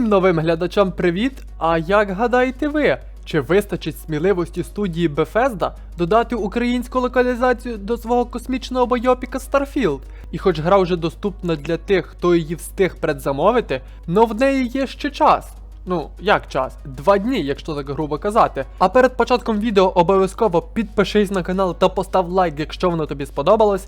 Всім новим глядачам привіт! А як гадаєте ви? Чи вистачить сміливості студії Bethesda додати українську локалізацію до свого космічного бойопіка Starfield? І хоч гра вже доступна для тих, хто її встиг предзамовити, но в неї є ще час. Ну, як час? Два дні, якщо так грубо казати. А перед початком відео обов'язково підпишись на канал та постав лайк, якщо воно тобі сподобалось.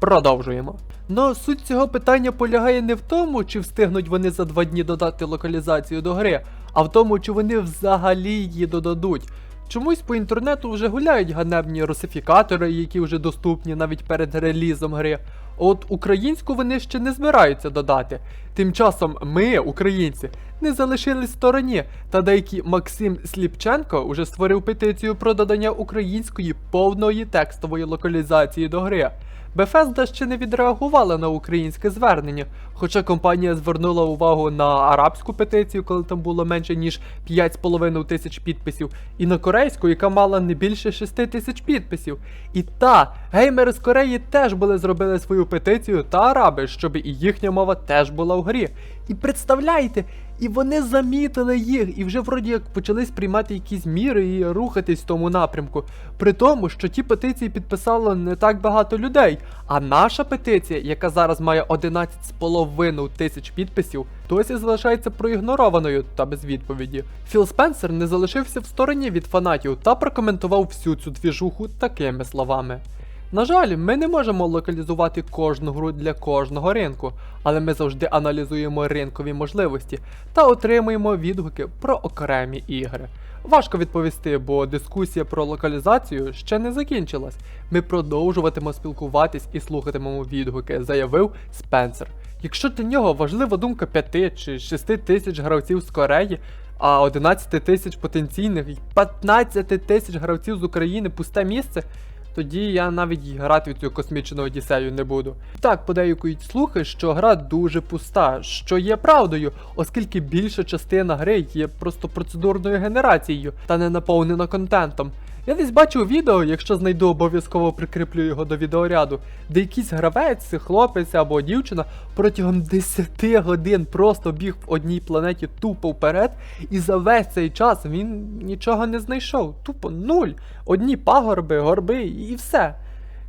Продовжуємо. Но суть цього питання полягає не в тому, чи встигнуть вони за два дні додати локалізацію до гри, а в тому, чи вони взагалі її додадуть. Чомусь по інтернету вже гуляють ганебні русифікатори, які вже доступні навіть перед релізом гри. От українську вони ще не збираються додати. Тим часом ми, українці, не залишились стороні, та деякий Максим Сліпченко уже створив петицію про додання української повної текстової локалізації до гри. Bethesda ще не відреагувала на українське звернення, хоча компанія звернула увагу на арабську петицію, коли там було менше ніж 5,5 тисяч підписів, і на корейську, яка мала не більше 6 тисяч підписів. І та, геймери з Кореї теж були зробили свою петицію та араби, щоб і їхня мова теж була в грі. І представляєте, і вони замітили їх, і вже вроді як почались приймати якісь міри і рухатись в тому напрямку. При тому, що ті петиції підписало не так багато людей. А наша петиція, яка зараз має 11,5 тисяч підписів, досі залишається проігнорованою та без відповіді. Філ Спенсер не залишився в стороні від фанатів та прокоментував всю цю двіжуху такими словами. На жаль, ми не можемо локалізувати кожну гру для кожного ринку, але ми завжди аналізуємо ринкові можливості та отримуємо відгуки про окремі ігри. Важко відповісти, бо дискусія про локалізацію ще не закінчилась. Ми продовжуватимемо спілкуватись і слухатимемо відгуки, заявив Спенсер. Якщо для нього важлива думка 5 чи 6 тисяч гравців з Кореї, а 11 тисяч потенційних і 15 тисяч гравців з України пусте місце, тоді я навіть грати в цю космічну одіссею не буду. Так подейкують слухи, що гра дуже пуста, що є правдою, оскільки більша частина гри є просто процедурною генерацією та не наповнена контентом. Я десь бачив відео, якщо знайду, обов'язково прикріплю його до відеоряду, де якийсь гравець, хлопець або дівчина протягом 10 годин просто біг в одній планеті тупо вперед, і за весь цей час він нічого не знайшов. Тупо нуль. Одні пагорби, горби і все.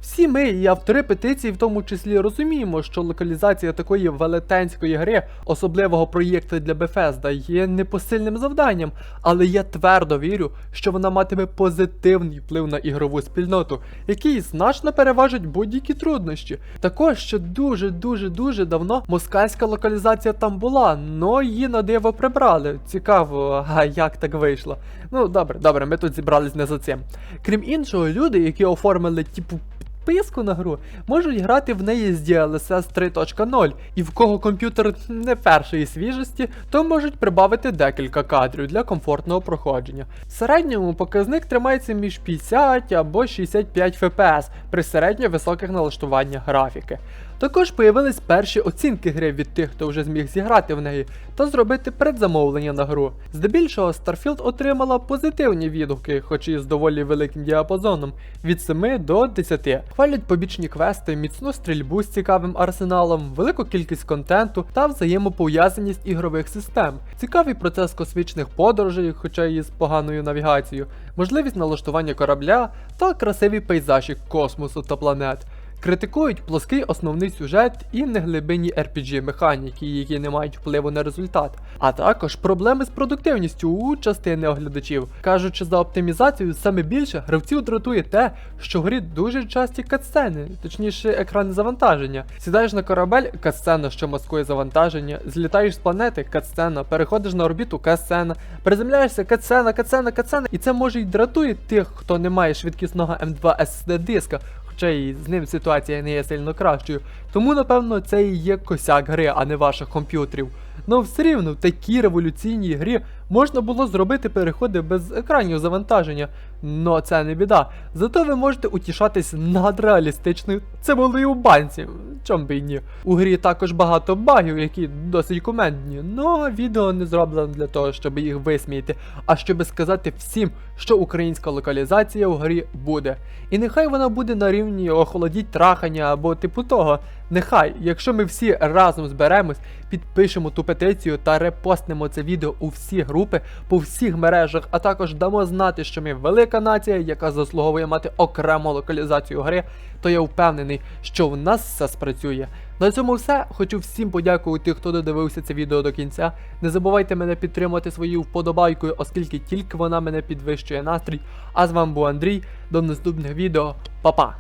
Всі ми і автори петиції в тому числі розуміємо, що локалізація такої велетенської гри, особливого проєкту для Bethesda, є непосильним завданням, але я твердо вірю, що вона матиме позитивний вплив на ігрову спільноту, який значно переважить будь-які труднощі. Також ще дуже дуже дуже давно москальська локалізація там була, но її на диво прибрали. Цікаво, а як так вийшло. Ну добре, добре, ми тут зібрались не за цим. Крім іншого, люди, які оформили типу підписку на гру, можуть грати в неї з DLSS 3.0, і в кого комп'ютер не першої свіжості, то можуть прибавити декілька кадрів для комфортного проходження. В середньому показник тримається між 50 або 65 FPS при середньо високих налаштуваннях графіки. Також появились перші оцінки гри від тих, хто вже зміг зіграти в неї, та зробити предзамовлення на гру. Здебільшого Starfield отримала позитивні відгуки, хоч і з доволі великим діапазоном від 7 до 10. Хвалять побічні квести, міцну стрільбу з цікавим арсеналом, велику кількість контенту та взаємопов'язаність ігрових систем, цікавий процес космічних подорожей, хоча і з поганою навігацією, можливість налаштування корабля та красиві пейзажі космосу та планет. Критикують плоский основний сюжет і неглибинні RPG механіки, які не мають впливу на результат, а також проблеми з продуктивністю у частини оглядачів. Кажучи за оптимізацію, саме більше гравців дратує те, що в грі дуже часті катсцени, точніше екрани завантаження. Сідаєш на корабель, катсцена, що маскує завантаження, злітаєш з планети, катсцена, переходиш на орбіту, катсцена, приземляєшся, катсцена, катсцена, катсцена, і це може й дратує тих, хто не має швидкісного М2 SSD диска хоча й з ним ситуація не є сильно кращою. Тому, напевно, це і є косяк гри, а не ваших комп'ютерів. Но все рівно в такій революційній грі можна було зробити переходи без екранів завантаження. Но це не біда. Зато ви можете утішатись надреалістичною цибулею у банці. Чом би й ні. У грі також багато багів, які досить кумедні, но відео не зроблено для того, щоб їх висміяти, а щоб сказати всім, що українська локалізація у грі буде. І нехай вона буде на рівні охолодіть трахання або типу того. Нехай, якщо ми всі разом зберемось, підпишемо ту петицію та репостнемо це відео у всі групи по всіх мережах, а також дамо знати, що ми велика нація, яка заслуговує мати окрему локалізацію гри, то я впевнений, що в нас все спрацює. На цьому все. Хочу всім подякувати, хто додивився це відео до кінця. Не забувайте мене підтримати своєю вподобайкою, оскільки тільки вона мене підвищує настрій. А з вами був Андрій. До наступних відео. Па-па!